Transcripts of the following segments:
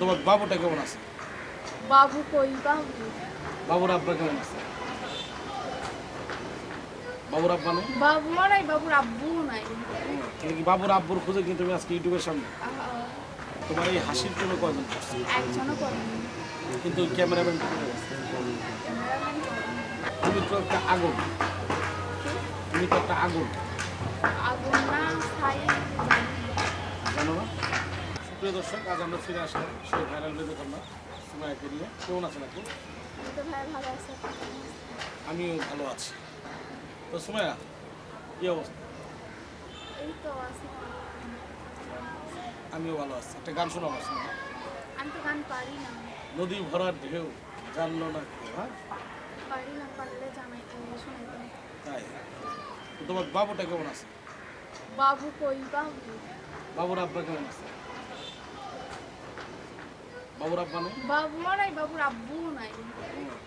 তোমার বাবুটা কেমন আছে? বাবু কই? বাবু? বাবুর আব্বা কেমন আছে? বাবুর আব্বা নেই? বাবুও নাই বাবুর আব্বু নাই। কি বাবুর আব্বুর খুঁজে কিন্তু তুমি আজকে ইউটিউবের সামনে? তোমার এই হাসির জন্য কয়জন একজনও করেনি। কিন্তু ক্যামেরাম্যান তুমি তো একটা আগুন। তুমি তো একটা আগুন। আগুন না ছাই। জানো না সুপ্রিয় দর্শক আজ আমরা ফিরে আসলাম সেই ভাইরাল করলাম সুমায়াকে নিয়ে। কেমন আছেন আপনি? আমিও ভালো আছি। তো সুমায়া কি অবস্থা? আমিও ভালো আছি। একটা গান শোনাও না সুমায়া আমি তো গান পারি না। নদী ভরার ঢেউ জানলো না হ্যাঁ? পারি না পারলে জানাই তাই? তোমার বাবুটা কেমন আছে? বাবু কই বাবু? বাবুর আব্বা কেমন আছে? বাবুর আব্বা নেই? বাবুও নাই বাবুর আব্বুও নাই।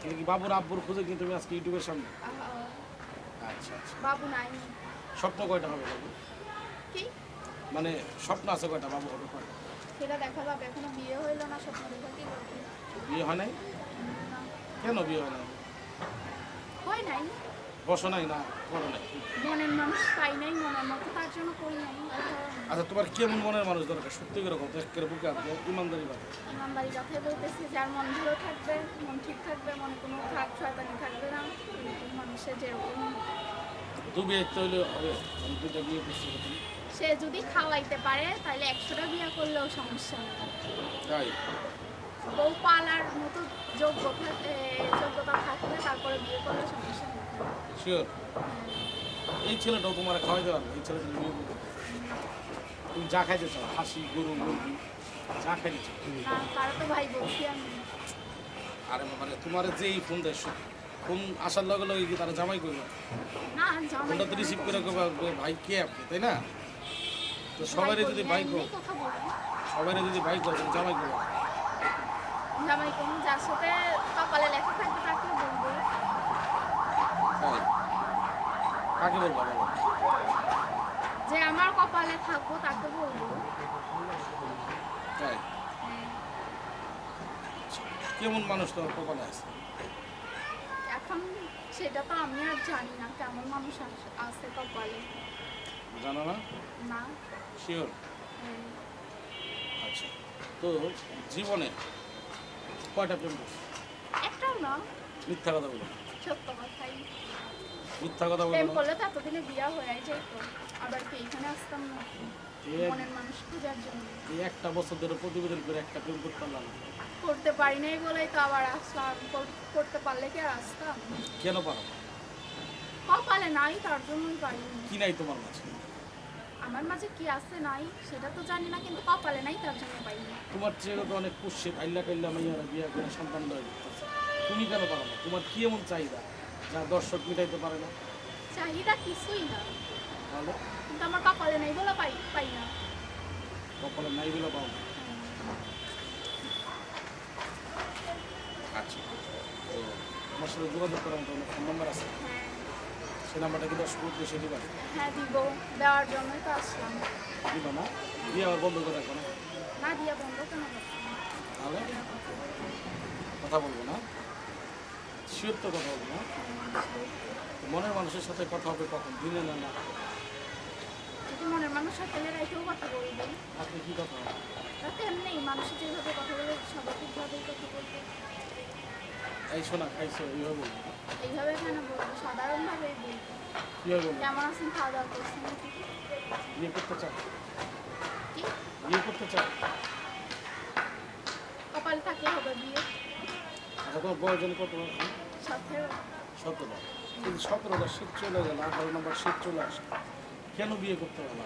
কিন্তু কি বাবুর আব্বুর খুঁজে কিন্তু তুমি আজকে ইউটিউবের সামনে? আচ্ছা আচ্ছা। বাবু নাই। স্বপ্ন কয়টা হবে বাবু? কি? মানে স্বপ্ন আছে কয়টা বাবু হবে কয়টা? সেটা দেখা যাবে এখনও বিয়ে হইল না স্বপ্ন দেখা কি বিয়ে হয় নাই? কেন বিয়ে হয় নাই? হয় নাই। বসো নাই না করো নাই। মনের মানুষ পাই নাই মনের মতো তার জন্য করি নাই। আচ্ছা তোমার কেমন মনের মানুষ দরকার? সত্যি করে কথা একের বুকে আছে ইমানদারি বাদ। ইমানদারি কথাই বলতেছি যার মন ভালো থাকবে মন ঠিক থাকবে মনে কোনো খারাপ শয়তানি থাকবে না। মানুষের যেরকম। দু বিয়ে হইলে হবে বিয়ে করছি সে যদি খাওয়াইতে পারে তাহলে একশোটা বিয়ে করলেও সমস্যা নেই। তাই? বউ পালার মতো যোগ্য যোগ্যতা থাকলে তারপরে বিয়ে করলে সমস্যা নেই। শিওর এই ছেলেটাও তোমার খাওয়াইতে পারবে এই ছেলেটা তুমি যা খাইতে চাও হাসি গরু মুরগি যা খাইতে চাও। আরে মানে তোমার যে এই ফোন দেয় ফোন আসার লগে লগে কি তারা জামাই করবে? ফোনটা তো রিসিভ করে ভাই কে আপনি তাই না? তো সবারই যদি ভাই কো সবারই যদি ভাই করে জামাই করবে। জামাই কোন যার সাথে কপালে লেখা থাকবে তাকে কাকে বলব বলো? যে আমার কপালে থাকব তাকে বলব। তাই? কেমন মানুষ তোমার কপালে আছে? এখন সেটা তো আমি আর জানি না কেমন মানুষ আস- আছে কপালে। জানো না? না। শিওর আচ্ছা। তো জীবনে কয়টা প্রেম? একটাও না। মিথ্যা কথা বলো। সত্য কথাই। মিথ্যা কথা বলো প্রেম করলে তো এতদিনে বিয়া হয়ে যেত আবার কি এখানে আসতাম না? মনের মানুষ খোঁজার জন্য। এই একটা বছর ধরে প্রতিবেদন করে একটা প্রেম করতে পারলাম করতে পারি নাই বলেই তো আবার আসলাম। করতে পারলে কি আর আসতাম? কেন পারো? কপালে নাই তার জন্যই কি নাই তোমার মাঝে? আমার মাঝে কি আছে নাই সেটা তো জানি না কিন্তু কপালে নাই তার জন্য তোমার তো অনেক মাইয়ারা বিয়া করে সন্তান তুমি কেন পারো না? তোমার কি এমন চাহিদা? যা দর্শক মিটাইতে পারে না। চাহিদা কিছুই না। তাহলে? কিন্তু আমার কপালে নাই বলে পাই পাই না। কপালে নাই বলে পাও না। আচ্ছা। তো আমার সাথে যোগাযোগ করার মতো ফোন নাম্বার আছে। হ্যাঁ। সেই নাম্বারটা কি দর্শক উদ্দেশ্যে দিবা? হ্যাঁ দিব। দেওয়ার জন্যই তো আসলাম। দিবা না? দিয়ে আবার বন্ধ করে রাখব না? না দিয়া বন্ধ কেন? তাহলে? কথা বলব না। শিওর তো কথা হবে না? মনের মানুষের সাথে কথা হবে কখন? দিনে না না যদি মনের মানুষ থাকলে রাইতেও কথা আপনি কি কথা হবে? তাতে এমনি মানুষের যেভাবে কথা বলে স্বাভাবিকভাবেই কথা বলবে। এই শোনা খাইছো এইভাবে বলব। এইভাবে কেন বলব? সাধারণভাবেই বলব। কীভাবে বলব? কেমন আছেন খাওয়া দাওয়া করছেন? বিয়ে করতে চাও কি? বিয়ে করতে চাও কপালে থাকলে হবে বিয়ে। আচ্ছা বয়জন কত? সতেরো। কিন্তু সতেরোটা শীত চলে গেল আঠারো নম্বর শীত চলে আসে। কেন বিয়ে করতে পারি না।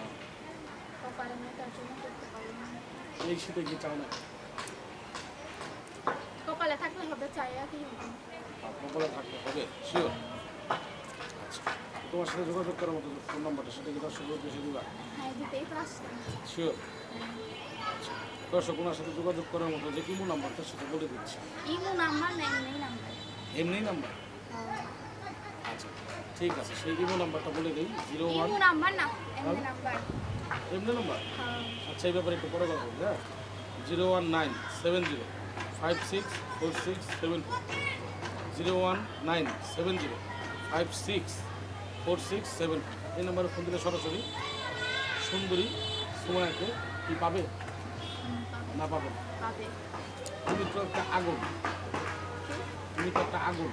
এই শীতে কি চাও না কপালে থাকলে হবে চাইয়া কি কপালে থাকতে হবে শিওর আচ্ছা তোমার সাথে যোগাযোগ করার মতো ফোন নাম্বারটা সেটা কি দর্শক উদ্দেশ্যে দিবা? হ্যাঁ শিওর আচ্ছা দর্শক ওনার সাথে যোগাযোগ করার মতো যে ইমো নাম্বারটা সেটা বলে দিচ্ছি। ইমু নাম্বার নেই নেই নাম্বার। এমনি নাম্বার আচ্ছা ঠিক আছে সেই ইমো নাম্বারটা বলে দিই জিরো ওয়ান ইমু নাম্বার না এমনি নাম্বার এমনি নাম্বার হ্যাঁ। আচ্ছা এই ব্যাপারে একটু পরে কথা বলব হ্যাঁ? Zero one nine seven zero five six four six seven four zero one nine seven zero five six four six seven four এই নাম্বারে ফোন দিলে সরাসরি সুন্দরী সুমায়াকে কি পাবে? না পাবে না? পাবে। তুমি তো একটা আগুন তুমি তো একটা আগুন।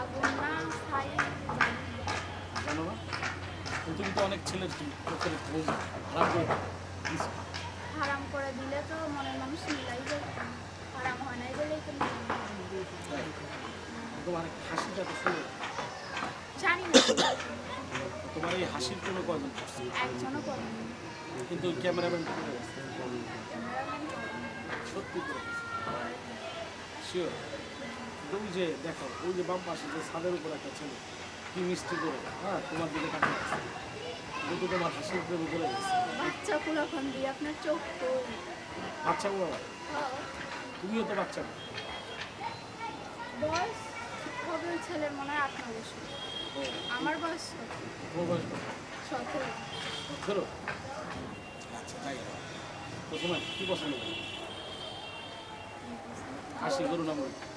আগুন না ছাই জানো না তুমি তো অনেক ছেলের চোখের ঘুম হারাম করে হারাম করে দিলে তো মনের মানুষ মিলাই যায়। হারাম হয় নাই বলেই তো। তোমার হাসিটা তো শুনে জানি না। তোমার এই হাসির কোনো কয়জন করছে? একজনও করেনি। কিন্তু ক্যামেরাম্যান করে সত্যি করে শিওর ওই যে দেখো ওই যে বাম পাশে যে ছাদের উপর একটা ছেলে কি মিষ্টি করে হ্যাঁ তোমার দিকে তাকিয়ে আছে। কিন্তু তোমার হাসির প্রেমে করে গেছে। বাচ্চা কুলাখন দিয়ে আপনার চোখ তো বাচ্চা বাবা তুমিও তো বাচ্চা। বয়স হবে ওই ছেলের মনে হয় নয় বছর। ও। আমার বয়স তোমার বয়স? সতেরো। আচ্ছা তাই তো তোমার কি পছন্দ করো? হাসি করুন না মুরগি?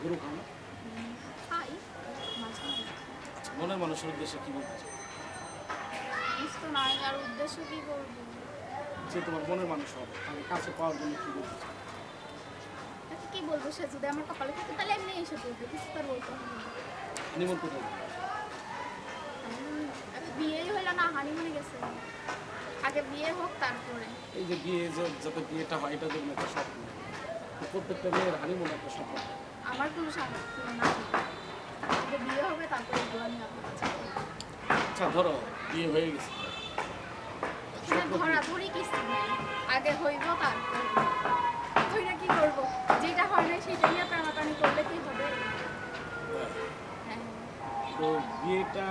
গরু মনের মানুষের উদ্দেশ্যে কি বলতে চাও? আর উদ্দেশ্য কি করব যে তোমার মনের মানুষ হবে তাকে কাছে পাওয়ার জন্য কি বলতে চাও? তাকে কি বলব সে যদি আমার কপালে থাকে তাহলে এমনি এসে পড়বে কিছু তার বলতে হবে হানিমুন কোথায় যাবে? আমি- আমি বিয়েই হইল না হানিমুনে গেছে আগে বিয়ে হোক তারপরে এই যে বিয়ে যাতে বিয়েটা হয় এটা যেমন একটা স্বপ্ন প্রত্যেকটা মেয়ের হানিমুন একটা আমার কোনো আগে বিয়ে হবে তারপরে। আচ্ছা ধরো বিয়ে হয়ে গেছে। কিছু আগে হইব তারপরে ধরে কি করব? যেটা হয় না সেটা নিয়ে টানাটানি করলে কি হবে? হ্যাঁ। তো বিয়েটা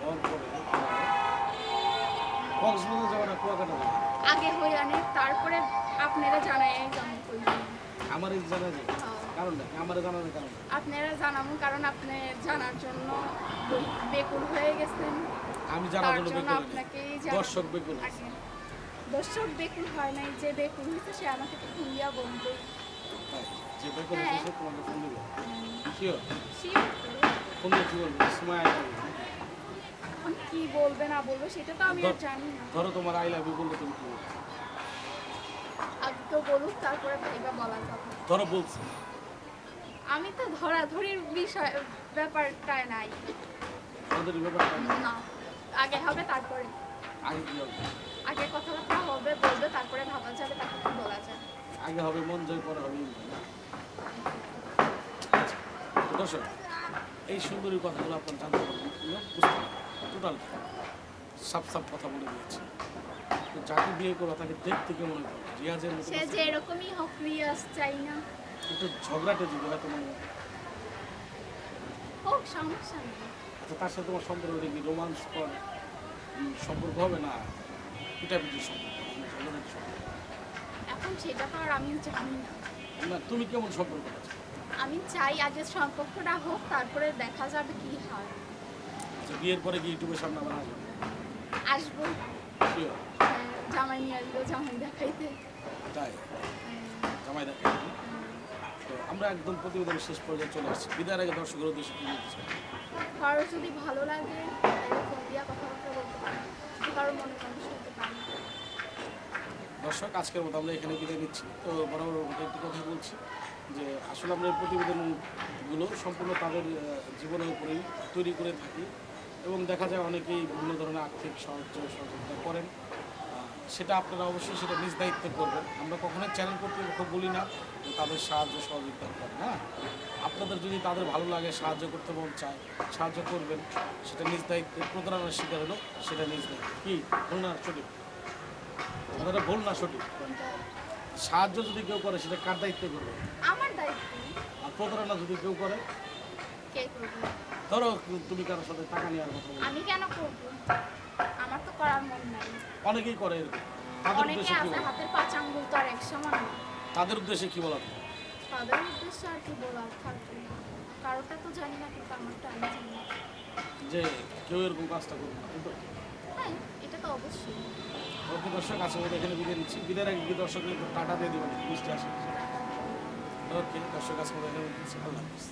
হওয়ার পরে কক্সবাজার যাওয়া। না আগে হই আনে তারপরে আপনারা জানাই আমার জানা যায় কারণটা? আমার জানার কারণ আপনারা কারণ আপনি জানার জন্য বেকুল হয়ে গেছেন। আমি জানার জন্য। আপনাকেই দর্শক বেকুল দর্শক বেকুল হয় নাই যে বেকুল হয়েছে সে আমাকে তো খুলিয়া বলবে যে বেকুল হ্যাঁ। হয়েছে তোমাকে ফোন দিবে। Sure Sure. ফোন বলবে? সময় কি বলবে না বলবে সেটা তো আমি জানি না। ধরো তোমার আই লাভ ইউ বললে তুমি কি বলবে? তো বলুক তারপরে ভাইবা বলা যাবে ধরো বলছে। আমি তো ধরাধরির বিষয় ব্যাপারটায় নাই। আমাদের ব্যাপারটা না। আগে হবে তারপরে। আগে কি হবে? আগে কথাবার্তা হবে বলবে তারপরে ভাবা যাবে তারপরে কি বলা যাবে আগে হবে মন জয় পরে হবে আচ্ছা, দর্শক এই সুন্দরী কথাগুলো আপনার জানতে পারবেন বুঝতে টোটাল সাপ সাপ কথা বলে দিয়েছে। যাকে বিয়ে করো তাকে দেখতে কেমন রিয়াজের মতো সে যে এরকমই হোক রিয়াজ চাই না। একটু ঝগড়াটে যদি হয়তো মানে হোক সমস্যা নেই। আচ্ছা তার সাথে তোমার সম্পর্ক কি? রোমান্স কর সম্পর্ক হবে না? সম্পর্ক? মানে সম্পর্ক। এখন সেটা তো আর আমি জানি না। না তুমি কেমন সম্পর্ক আমি চাই আগে সম্পর্কটা হোক তারপরে দেখা যাবে কি হয়। আচ্ছা বিয়ের পরে কি ইউটিউবের সামনে আবার আসবে? আসব। হ্যাঁ, জামাই নিয়ে আসব জামাই দেখাইতে। তাই? হ্যাঁ, জামাই তো আমরা একদম প্রতিবেদনের শেষ পর্যায়ে চলে আসছি। বিদায়ের আগে দর্শকের উদ্দেশ্যে কি বলতে চাই কারও যদি ভালো লাগে ফোন দিয়া কথাবার্তা বলতে পারে কারও মনে মানুষ হতে পারে। দর্শক আজকের মতো আমরা এখানে বিদায় নিচ্ছি। তো বরাবর মতো একটি কথা বলছি যে আসলে আমরা এই প্রতিবেদনগুলো সম্পূর্ণ তাদের জীবনের উপরেই তৈরি করে থাকি। এবং দেখা যায় অনেকেই বিভিন্ন ধরনের আর্থিক সাহায্য সহযোগিতা করেন। সেটা আপনারা অবশ্যই সেটা নিজ দায়িত্বে করবেন। আমরা কখনোই চ্যানেল কর্তৃপক্ষ বলি না তাদের সাহায্য সহযোগিতা করেন হ্যাঁ? আপনাদের যদি তাদের ভালো লাগে সাহায্য করতে মন চায় সাহায্য করবেন সেটা নিজ দায়িত্বে প্রতারণার শিকার হলো সেটা নিজ দায়িত্ব। কী? ভুল না সঠিক? কথাটা ভুল না সঠিক? সাহায্য যদি কেউ করে সেটা কার দায়িত্বে করবে? আমার দায়িত্ব। আর প্রতারণা যদি কেউ করে? কে করবে? ধরো তুমি কারোর সাথে টাকা নেওয়ার কথা আমি কেন করব? আমার তো করার মন নাই। অনেকেই করে এরকম। তাদের অনেকে উদ্দেশ্যে কি আছে বলো? হাতের পাঁচ আঙ্গুল তো আর এক সমান না। তাদের উদ্দেশ্যে কি বলার তাদের উদ্দেশ্যে আর কি বলার থাকবে কারোটা তো জানি না কিন্তু আমারটা আমি জানি না। যে কেউ এরকম কাজটা করবে না কিন্তু হ্যাঁ এটা তো অবশ্যই। দর্শক আজকে মতো এখানে বিদায় নিচ্ছি। বিদায়ের আগে কি দর্শকদের টাটা দিয়ে দেবেন? মিষ্টি আসে ওকে দর্শক আজকে মতো এখানে বিদায় নিচ্ছি। আল্লাহ হাফিজ।